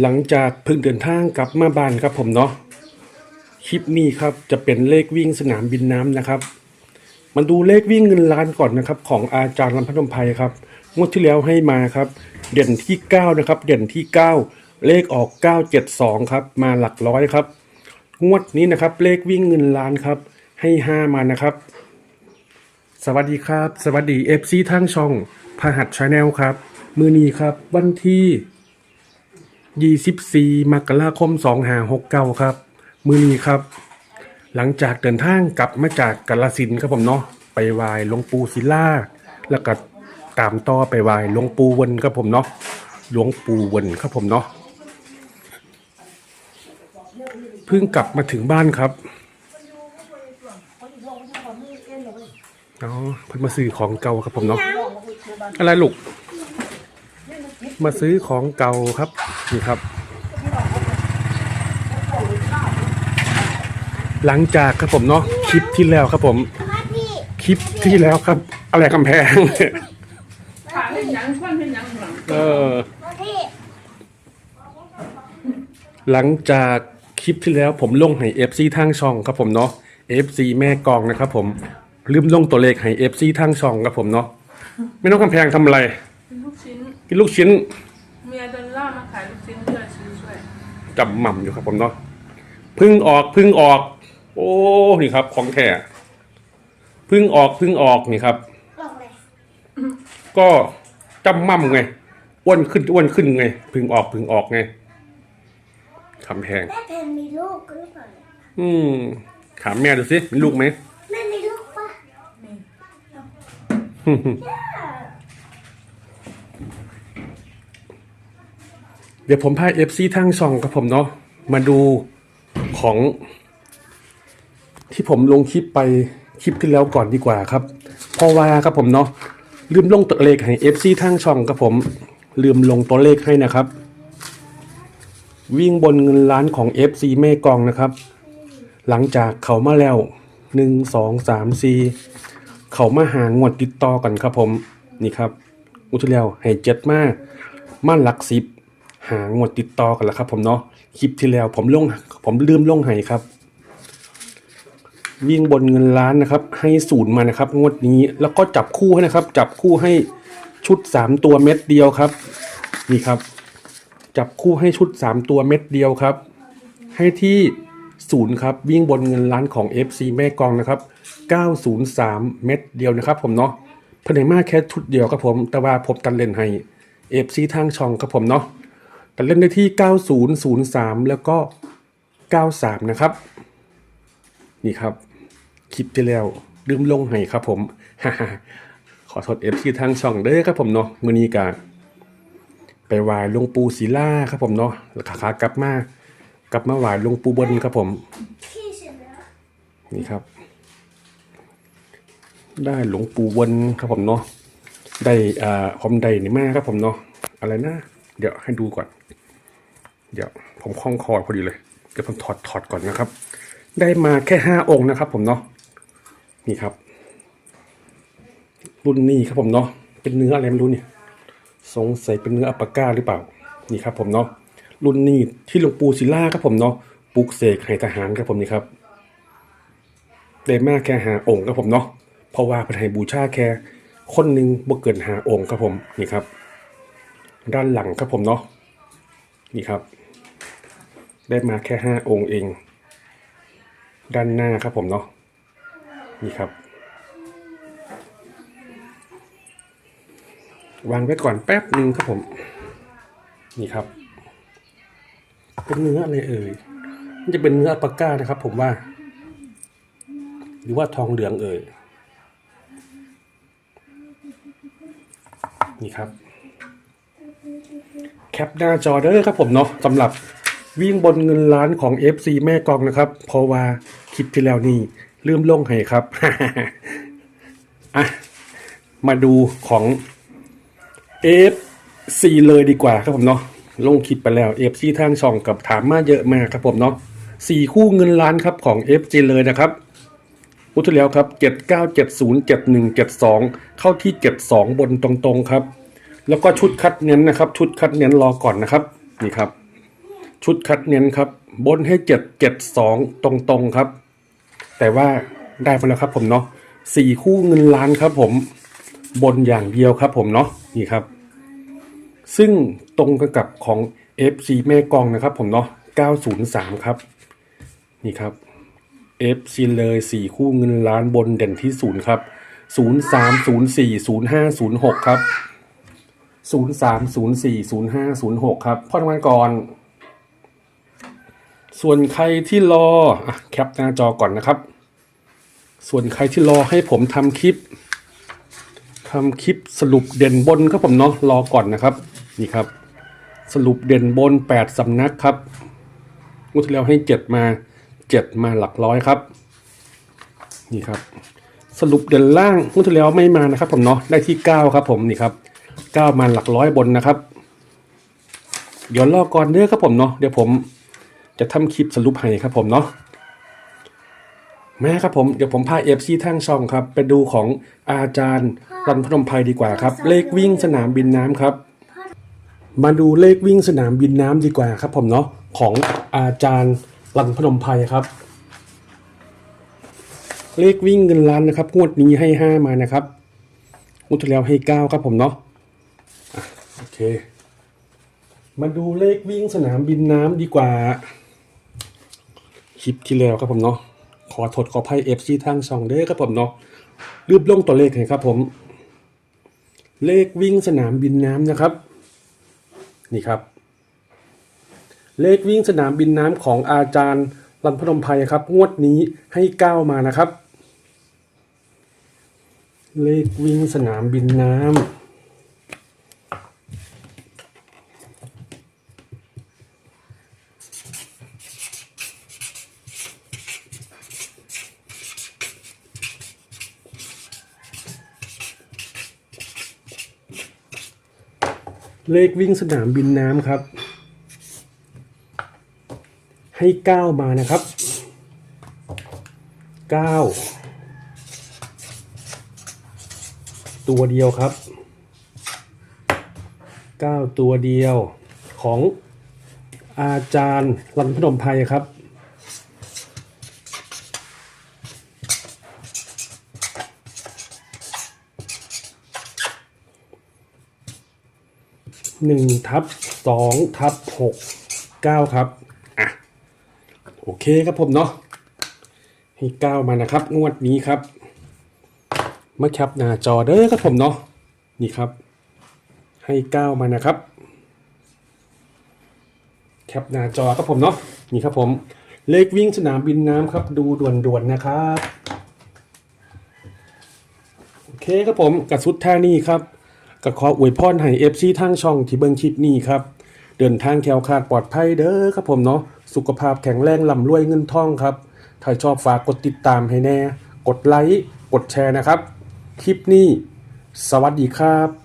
หลังจากพิ่งเดินทางกลับมาบ้านครับผมเนาะคลิปนี้ครับจะเป็นเลขวิ่งสนามบินน้ำนะครับมาดูเลขวิ่งเงินล้านก่อนนะครับ ของอาจารย์ลำพันธ์ไพครับงวดที่แล้วให้มาครับ เด่นที่ 9 นะครับ เด่นที่ 9 เลขออก 972 ครับ มาหลักร้อยครับ งวดนี้นะครับ เลขวิ่งเงินล้านครับ ให้ 5 มานะครับ สวัสดีครับ สวัสดี FC ทางช่องพหัสชาแนลครับ มือนี้ครับ วันที่ 24มกราคม2569 ครับ มือนี้ครับ หลังจากเดินทางกลับมาจากกาลสินครับผมเนาะไปไหว้หลวงปู่ศิลาแล้วก็ตามต่อไปไหว้หลวงปู่วนครับผมเนาะหลวงปู่วนครับผมเนาะเพิ่งกลับมาถึงบ้านครับอ๋อเพิ่งมาซื้อของเก่าครับผมเนาะอะไรลูกมาซื้อของเก่าครับ นี่ครับ หลังจากครับผมเนาะคลิปที่แล้วครับผมครับพี่คลิปที่แล้วครับ อะไรกำแพงขาเป็นหยังควันเป็นหยังหลังเออครับพี่หลังจากคลิปที่แล้วผมลงให้ FC ทางช่องครับผมเนาะ FC แม่กองนะครับผมลืมลงตัวเลขให้ FC ทางช่องครับผมเนาะไม่ต้องกำแพงทำอะไรเป็นลูกชิ้นกินลูกชิ้นเมียเดินล่ามาขายลูกชิ้นเพื่อซื้อช่วยจำหม่ำอยู่ครับผมเนาะเพึ่งออกเพึ่งออก โอ้นี่ครับ ของแท้เพึ่งออกเพึ่งออกนี่ครับลองเลยก็จำมั่มไงอ้วนขึ้นอ้วนขึ้นไงเพึ่งออกเพึ่งออกไงคำแพง แม่เพนมีลูกหรือเปล่าอืมถามแม่ดูสิมีลูกไหมแม่มีลูกปะ นี่เดี๋ยวผมพาเอฟซีทางช่องกับผมเนาะมาดูของ ที่ผมลงคลิปไปคลิปที่แล้วก่อนดีกว่าครับพราะว่าครับผมเนาะลืมลงตัวเลขให้เอฟซีทางช่องกับผม ลืมลงตัวเลขให้นะครับ วิ่งบนเงินล้านของ FC แม่กองนะครับ หลังจากเขามาแล้วหนึ่งสองสามสี่เขามาหางวดติดต่อกันครับผมนี่ครับอุทแล้วให้เจ็ดมามาหลักสิบ หางวดติดต่อกันแล้วครับ ผมเนาะคลิปที่แล้ว ผมลง ผมลืมลงให้ครับ วิ่งบนเงินล้านนะครับ ให้ศูนย์มานะครับ งวดนี้แล้วก็จับคู่ให้นะครับ จับคู่ให้ชุดสามตัวเม็ดเดียวครับ นี่ครับ จับคู่ให้ชุด3ตัวเม็ดเดียวครับ ให้ที่ศูนย์ครับ วิ่งบนเงินล้านของ FC แม่กองนะครับ 903 เม็ดเดียวนะครับ ผมเนาะเพิ่นให้มาแค่ชุดเดียวครับผม แต่ว่าผมตัดเล่นให้ FC ทางช่องครับผมเนาะ ตัดเล่นได้ที่ 9003 แล้วก็ 93 นะครับ นี่ครับ คลิปที่แล้วลืมลงให้ครับผมขอโทษ FC ทางช่องเด้อครับผมเนาะมือนี้กาไปว้หลงปูศิลาครับผมเนาะแล้วขาขากลับมากลับมาว้หลงปูบนครับผม นี่ครับ ได้หลวงปู่วนครับผมเนาะได้อ่าผมได้นี่มาครับผมเนาะอะไรนะ เดี๋ยวให้ดูก่อน เดี๋ยวผมคล้องคอพอดีเลย เดี๋ยวผมถอดถอดก่อนนะครับ ได้มาแค่ห้าองค์นะครับ ผมเนาะ นี่ครับ รุ่นนี้ครับผมเนาะ เป็นเนื้ออะไรไม่รู้เนี่ยสงสัยเป็นเนื้ออัปปาก้าหรือเปล่า นี่ครับ ผมเนาะ รุ่นนี้ที่หลวงปู่ศิลาครับผมเนาะปลุกเสกให้ทหารครับผมนี่ครับได้มากแค่หาองค์ครับผมเนาะ เพราะว่าพระไทยบูชาแค่คนหนึ่งบ่เกินหาองค์ครับผมนี่ครับ ด้านหลังครับผมเนาะนี่ครับ ได้มาแค่ห้าองค์เอง ด้านหน้าครับผมเนาะนี่ครับ วางไว้ก่อนแป๊บหนึ่งครับผม นี่ครับ เป็นเนื้ออะไรเอ่ยมันจะเป็นเนื้ออัลปาก้านะครับ ผมว่า หรือว่าทองเหลืองเอ่ยนี่ครับ แคปหน้าจอเด้อครับผมเนาะสำหรับวิ่งบนเงินล้านของ FC แม่กองนะครับ เพราะว่าคลิปที่แล้วนี่ลืมลงให้ครับอะมาดูของ FC เลยดีกว่าครับผมเนาะลงคลิปไปแล้ว FC ทางช่องกับถามมาเยอะมากครับผมเนาะสี่คู่เงินล้านครับของ FC เลยนะครับอุทธแล้วครับเจ็ดเก้าเจ็ดศูนย์เจ็ดหนึ่งเจ็ดสองเข้าที่เจ็ดสองบนตรงๆครับ แล้วก็ชุดคัดเน้นนะครับ ชุดคัดเน้นรอก่อนนะครับ นี่ครับ ชุดคัดเน้นครับ บนให้เจ็ดเจ็ดสองตรงๆครับ แต่ว่าได้มาแล้วครับ ผมเนาะสี่คู่เงินล้านครับ ผม บนอย่างเดียวครับ ผมเนาะนี่ครับ ซึ่งตรงกันกับของ FC แม่กองนะครับ ผมเนาะ903 ครับ นี่ครับ FC เลย 4 คู่เงินล้านบนเด่นที่ 0 ครับ 03 04 05 06 ครับ 03 04 05 06 ครับพ่อทำงานก่อน ส่วนใครที่รออะแคปหน้าจอก่อนนะครับ ส่วนใครที่รอให้ผมทำคลิปทำคลิปสรุปเด่นบนครับผมเนาะรอก่อนนะครับนี่ครับ สรุปเด่นบน 8สำนักครับงวดที่แล้วให้ 7 มา 7 มาหลักร้อยครับ นี่ครับ สรุปเด่นล่างงวดที่แล้วไม่มานะครับผมเนาะได้ที่ 9 ครับผมนี่ครับ 9มาหลักร้อยบนนะครับ เดี๋ยวรอก่อนเด้อครับผมเนาะเดี๋ยวผมจะทำคลิปสรุปให้ครับผมเนาะแม่ครับผมเดี๋ยวผมพาเอฟซีทั้งช่องครับ ไปดูของอาจารย์รันพนมไพรดีกว่าครับ เลขวิ่งสนามบินน้ำครับ มาดูเลขวิ่งสนามบินน้ำดีกว่าครับผมเนาะของอาจารย์รันพนมไพรครับ เลขวิ่งเงินล้านนะครับงวดนี้ให้ห้ามานะครับงวดที่แล้วให้เก้าครับผมเนาะอะ โอเค มาดูเลขวิ่งสนามบินน้ำดีกว่า คลิปที่แล้วครับผมเนาะขอโทษขออภัยเอฟซีทางช่องเด้อครับผมเนาะรีบลงตัวเลขให้ครับผม เลขวิ่งสนามบินน้ำนะครับ นี่ครับ เลขวิ่งสนามบินน้ำของอาจารย์รันพนมไพรครับ งวดนี้ให้เก้ามานะครับ เลขวิ่งสนามบินน้ำ เลขวิ่งสนามบินน้ำครับ ให้เก้ามานะครับเก้าตัวเดียวครับเก้าตัวเดียวของอาจารย์รันพนมไพรครับ หนึ่งทับสองทับหกเก้าครับ อะ โอเคครับผมเนาะให้เก้ามานะครับ งวดนี้ครับ มาแคปหน้าจอเด้อครับผมเนาะนี่ครับ ให้เก้ามานะครับ แคปหน้าจอครับผมเนาะนี่ครับผมเลขวิ่งสนามบินน้ำครับดูด่วนๆนะครับ โอเคครับผมกับสุดท่านี่ครับ ก็ขออวยพรให้เอฟซีทางช่องที่เบิ่งคลิปนี้ครับ เดินทางแคล้วคลาดปลอดภัยเด้อครับผมเนาะสุขภาพแข็งแรงลำรวยเงินทองครับ ถ้าชอบฝากกดติดตามให้แน่ กดไลค์กดแชร์นะครับ คลิปนี้ สวัสดีครับ